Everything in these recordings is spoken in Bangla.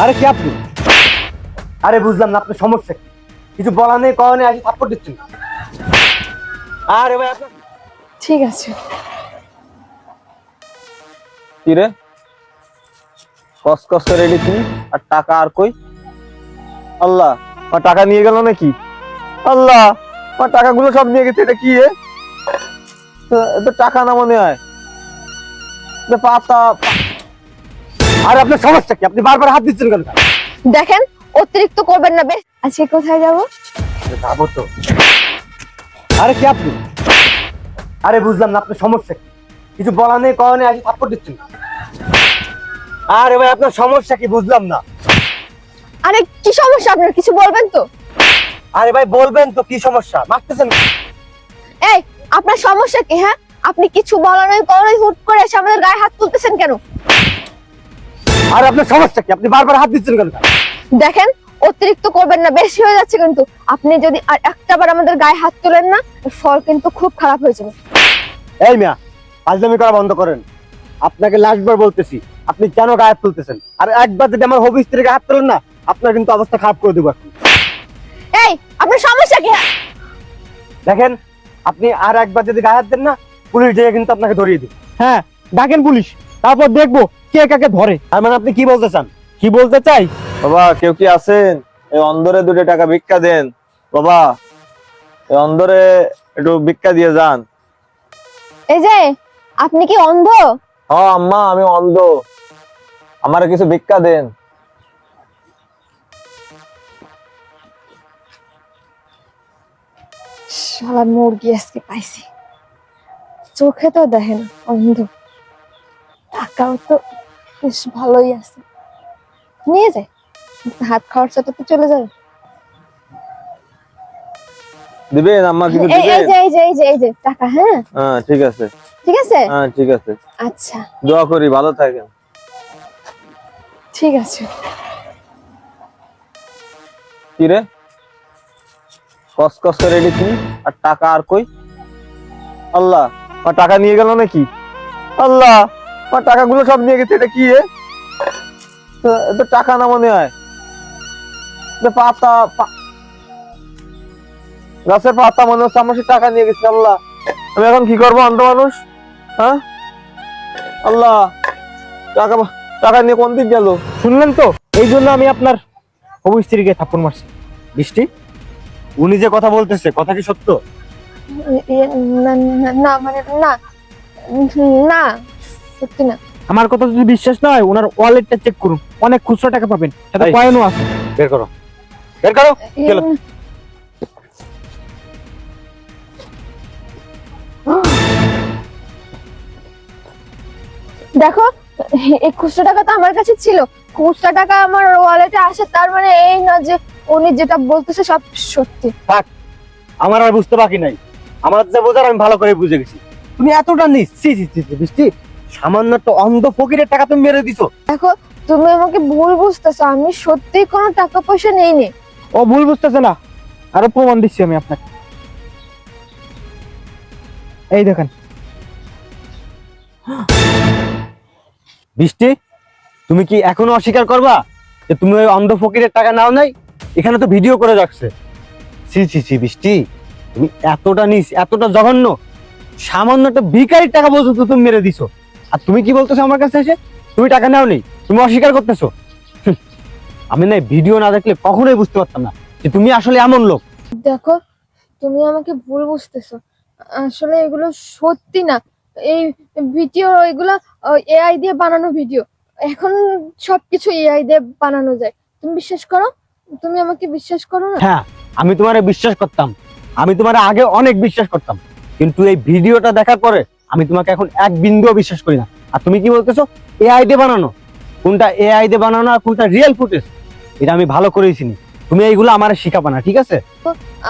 আরে কি আপনি? আরে বুঝলাম না আপনার সমস্যা কি? কিছু বলা নেই কওয়া নেই আগে সাপোর্ট দিচ্ছেন আরে ভাই আপনার ঠিক আছে। কি রে? কস কস করে রেডি তুমি? আর টাকা আর কই? আল্লাহ আমার টাকা নিয়ে গেল নাকি? আল্লাহ আমার টাকাগুলো সব নিয়ে গেছে এটা কি রে? তো- টাকা না মনে হয়। এ পাতা আরে আপনার সমস্যা কি? আপনি বারবার হাত দিচ্ছেন কেন? দেখেন অতিরিক্ত করবেন না বেশ। আজকে কোথায় যাব? যাব তো। আরে কি আপনি? আরে বুঝলাম না আপনার সমস্যা কি? কিছু বলা নেই কওয়া নেই আগে দিচ্ছেন আরে ভাই আপনার সমস্যা কি? বুঝলাম না। আরে কি সমস্যা আপনার? কিছু বলবেন তো? আরে ভাই বলবেন তো কি সমস্যা? মারতেছেন এই আপনার সমস্যা কি হ্যাঁ? আপনি কিছু বলার নয় হুট করে এসে আমাদের গায়ে হাত তুলতেছেন কেন? আরে আপনার সমস্যা কি? আপনি বারবার হাত দিচ্ছেন কেন? দেখেন অতিরিক্ত করবেন না বেশি হয়ে যাচ্ছে কিন্তু। আপনি যদি আর একটাবার আমাদের গায়ে হাত তোলেন না ফল কিন্তু খুব খারাপ হয়ে যাবে। এই মিয়া ফাজলামি করা বন্ধ করেন। আপনাকে লাস্টবার বলতেছি আপনি কেন গায়ে হাত তুলতেছেন? আর একবার যদি আমার হবি স্ত্রীকে হাত তোলেন না আপনার কিন্তু অবস্থা খারাপ করে দেবো এই আপনার সমস্যা কি? দেখেন আপনি আর একবার যদি গায়ে হাত দেন না পুলিশ দিয়ে কিন্তু আপনাকে ধরিয়ে দিবে। হ্যাঁ ডাকেন পুলিশ। তারপর দেখব কে কাকে ধরে। তার মানে আপনি কি বলতে চান? কি বলতে চাই? বাবা কেউ কি আছেন? এই অন্দরে দুটো টাকা ভিক্ষা দেন। বাবা এই অন্দরে একটু ভিক্ষা দিয়ে যান। এই যে আপনি কি অন্ধ? হ আম্মা আমি অন্ধ। আমার কিছু ভিক্ষা দেন। শালা মুরগি আজকে পাইছি। চোখে তো দেখে না অন্ধ। টাকাও তো বেশ ভালোই আছে। নিয়ে যায় হাত খরচাটা তো চলে যাবে। দিবেন আম্মা এই এই যে এই যে এই যে এই যে টাকা হ্যাঁ? হ্যাঁ ঠিক আছে। ঠিক আছে? হ্যাঁ ঠিক আছে। আচ্ছা। দোয়া করি ভালো থাকেন। ঠিক আছে। কি রে? কস কস করে রেডি আর টাকা আর কই? আল্লাহ টাকা নিয়ে গেল নাকি? আল্লাহ। আমার টাকাগুলো সব নিয়ে গেছে, এটা কি টাকা না মনে হয়। পাতা গাছের পাতা মনে হচ্ছে আমার টাকা নিয়ে গেছে, আল্লাহ। আমি এখন কি করব, অন্ধ মানুষ? হ্যাঁ? আল্লাহ, টাকা টাকা নিয়ে কোন দিক গেল? শুনলেন তো? এই জন্য আমি আপনার হবু স্ত্রীকে থাপ্পড় মারছি। বৃষ্টি উনি যে কথা বলতেছে, কথা কি সত্য? না মানে না না। সত্যি না। আমার কথা যদি বিশ্বাস না হয় ওনার ওয়ালেটটা চেক করুন। অনেক খুচরা টাকা পাবেন। সাথে এই। কয়েনও আছে। বের করো। বের করো। চলো। দেখো এই খুচরা টাকা তো আমার কাছে ছিল। খুচরা টাকা আমার ওয়ালেটে আসে তার মানে এই না যে উনি যেটা বলতেছে সব সত্যি। থাক আমার আর বুঝতে বাকি নাই। আমার যে বোঝার আমি ভালো করে বুঝে গেছি। তুমি এতটা নিস ছি ছি ছি ছি, বৃষ্টি। সামান্য একটা অন্ধ ফকিরের টাকা তুমি মেরে দিছো। দেখো তুমি আমাকে ভুল বুঝতেছো আমি সত্যি কোনো টাকা পয়সা নেইনি। ও ভুল বুঝতেছে না। আরও প্রমাণ দিচ্ছি আমি আপনাকে। এই দেখেন। বৃষ্টি তুমি কি এখনও অস্বীকার করবা যে তুমি ওই অন্ধ ফকিরের টাকা নাও নাই? এখানে তো ভিডিও করে রাখছে। ছি ছি ছি বৃষ্টি তুমি এতটা নিস এতটা জঘন্য সামান্য একটা ভিকারির টাকা পর্যন্ত তুমি মেরে দিছো। আর তুমি কি বলতেছো আমার কাছে এসে? তুমি টাকা নাও নেই তুমি অস্বীকার করতেছো। আমি না ভিডিও না দেখলে কখনোই বুঝতে পারতাম না যে তুমি আসলে এমন লোক। দেখো তুমি আমাকে ভুল বুঝতেছো। আসলে এগুলো সত্যি না। এই ভিডিও এগুলো এআই দিয়ে বানানো ভিডিও। এখন সবকিছু এআই দিয়ে বানানো যায়। তুমি বিশ্বাস করো? তুমি আমাকে বিশ্বাস করো না? হ্যাঁ আমি তোমারে বিশ্বাস করতাম। আমি তোমার আগে অনেক বিশ্বাস করতাম। কিন্তু এই ভিডিওটা দেখার পরে আমি তোমাকে এখন এক বিন্দুও বিশ্বাস করি না। আর তুমি কি বলতেছো? এআই দিয়ে বানানো। কোনটা এআই দিয়ে বানানো আর কোনটা রিয়েল ফুটেজ এটা আমি ভালো করেই চিনি। তুমি এইগুলো আমার শিখাবা না ঠিক আছে?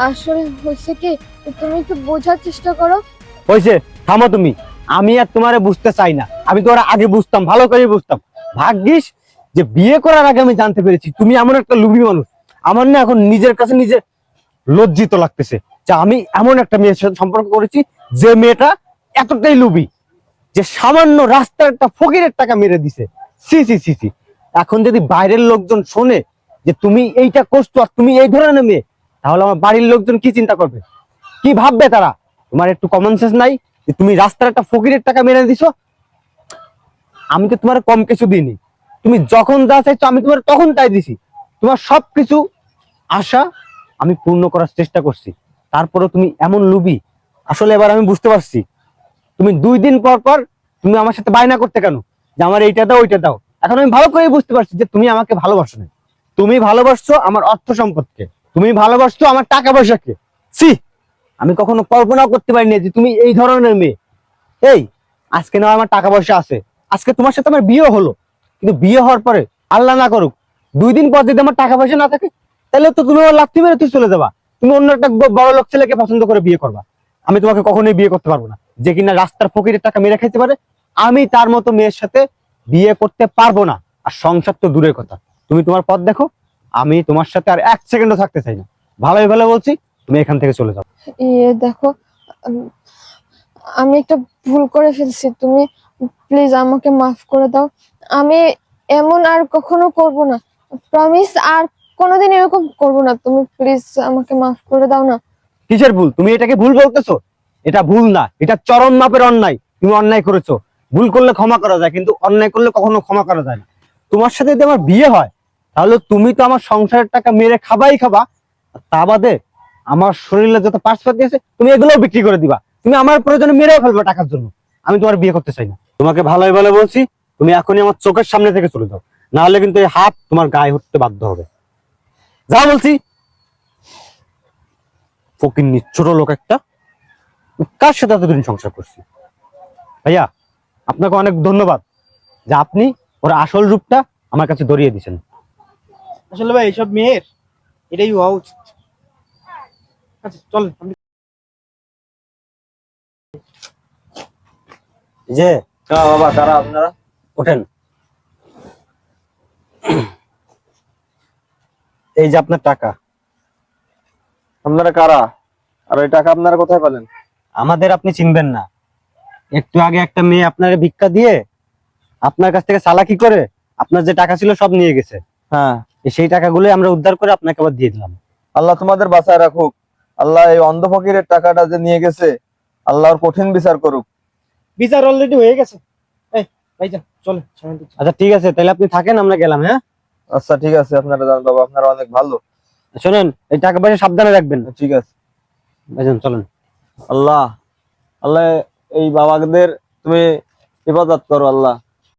আসলে হচ্ছে কি তুমি একটু বোঝার চেষ্টা করো। হয়েছে থামো তুমি। আমি আর তোমারে বুঝতে চাই না। আমি তোমার আগে বুঝতাম ভালো করে বুঝতাম। ভাগ্যিস যে বিয়ে করার আগে আমি জানতে পেরেছি তুমি এমন একটা লুবি মানুষ। আমার না এখন নিজের কাছে নিজে লজ্জিত লাগতেছে যে আমি এমন একটা মেয়ের সাথে সম্পর্ক করেছি যে মেয়েটা এতটাই লুবি যে সামান্য রাস্তার একটা ফকিরের টাকা মেরে দিছে। সি সি সি সি। এখন যদি বাইরের লোকজন শোনে যে তুমি এইটা করছ আর তুমি এই ধরনের মেয়ে, তাহলে আমার বাড়ির লোকজন কি চিন্তা করবে? কি ভাববে তারা? তোমার একটু কমন সেন্স নাই যে তুমি রাস্তার একটা ফকিরের টাকা মেরে দিছো? আমি তো তোমার কম কিছু দিইনি। তুমি যখন যা চাইছো আমি তোমার তখন তাই দিছি। তোমার সবকিছু আশা আমি পূর্ণ করার চেষ্টা করছি। তারপরে তুমি এমন লুবি আসলে এবার আমি বুঝতে পারছি তুমি দুই দিন পর পর তুমি আমার সাথে বায়না করতে কেন? যে আমার এইটা দাও, ওইটা দাও। এখন আমি ভালো করে বুঝতে পারছি যে তুমি আমাকে ভালোবাসো না তুমি ভালোবাসছো আমার অর্থ সম্পদকে। তুমি ভালোবাসছো আমার টাকা পয়সাকে। সি আমি কখনো কল্পনাও করতে পারিনি যে তুমি এই ধরনের মেয়ে। এই, আজকে না আমার টাকা পয়সা আছে। আজকে তোমার সাথে আমার বিয়ে হলো। কিন্তু বিয়ে হওয়ার পরে আল্লাহ না করুক, দুই দিন পর যদি আমার টাকা পয়সা না থাকে, তাহলে তো তুমি আমার লাথি মেরে তুই চলে যাবা। তুমি অন্য একটা বড় লোক ছেলেকে পছন্দ করে বিয়ে করবা। আমি তোমাকে কখনোই বিয়ে করতে পারব না। যে কিনা রাস্তার ফকিরের টাকা মেরে খাইতে পারে আমি তার মতো মেয়ের সাথে বিয়ে করতে পারব না। আর সংসার তো দূরের কথা। তুমি তোমার পথ দেখো আমি তোমার সাথে আর এক সেকেন্ডও থাকতে চাই না। ভালোই ভালো বলছি তুমি এখান থেকে চলে যাও। ইয়ে দেখো আমি একটা ভুল করে ফেলছি। তুমি প্লিজ আমাকে মাফ করে দাও। আমি এমন আর কখনো করব না। প্রমিস আর কোনোদিন এরকম করব না। তুমি প্লিজ আমাকে মাফ করে দাও না। কিসের ভুল? তুমি এটাকে ভুল বলতেছো? এটা ভুল না, এটা চরম মাপের অন্যায়, তুমি অন্যায় করেছ। ভুল করলে ক্ষমা করা যায়, কিন্তু অন্যায় করলে কখনো ক্ষমা করা যায় না। তোমার সাথে যদি আমার বিয়ে হয়, তাহলে তুমি তো আমার সংসারের টাকা মেরে খাবাই খাবা তা বাদে আমার শরীরে যত পার্সপাতি আছে তুমি এগুলোও বিক্রি করে দিবা। তুমি আমার প্রয়োজনে মেরেও ফেলবে টাকার জন্য। আমি তোমার বিয়ে করতে চাই না। তোমাকে ভালোই ভালো বলছি, তুমি এখনই আমার চোখের সামনে থেকে চলে যাও। না হলে কিন্তু এই হাত তোমার গায়ে উঠতে বাধ্য হবে। যা বলছি, ফকিন্নি, ছোট লোক একটা কার সাথে এতদিন সংসার করছি? ভাইয়া আপনাকে অনেক ধন্যবাদ যে আপনি ওর আসল রূপটা আমার কাছে ধরিয়ে দিয়েছেন। আসলে ভাই এইসব মেয়ের এটাই হওয়া উচিত। আচ্ছা যে বাবা কারা আপনারা ওঠেন। এই যে আপনার টাকা আপনারা কারা? আর ওই টাকা আপনারা কোথায় পেলেন? আমাদের আপনি চিনবেন না। একটু আগে একটা মেয়ে আপনাকে ভিক্ষা দিয়ে আপনার কাছ থেকে চালাকি করে আপনার যে টাকা ছিল সব নিয়ে গেছে। হ্যাঁ। এই সেই টাকাগুলো আমরা উদ্ধার করে আপনাকে আবার দিয়ে দিলাম। আল্লাহ তোমাদের বাঁচায় রাখুক। আল্লাহ এই অন্ধ ফকিরের টাকাটা যে নিয়ে গেছে আল্লাহর কঠিন বিচার করুক। বিচার অলরেডি হয়ে গেছে। এই আচ্ছা ঠিক আছে তাহলে আপনি থাকেন আমরা গেলাম হ্যাঁ? আচ্ছা ঠিক আছে আপনারা যান বাবা আপনারা অনেক ভালো। শোনেন এই টাকা পয়সা সাবধানে রাখবেন। ঠিক আছে। ভাইজান চলেন। আল্লাহ আল্লাহ এই বাবাদের তুমি ইবাদত করো আল্লাহ।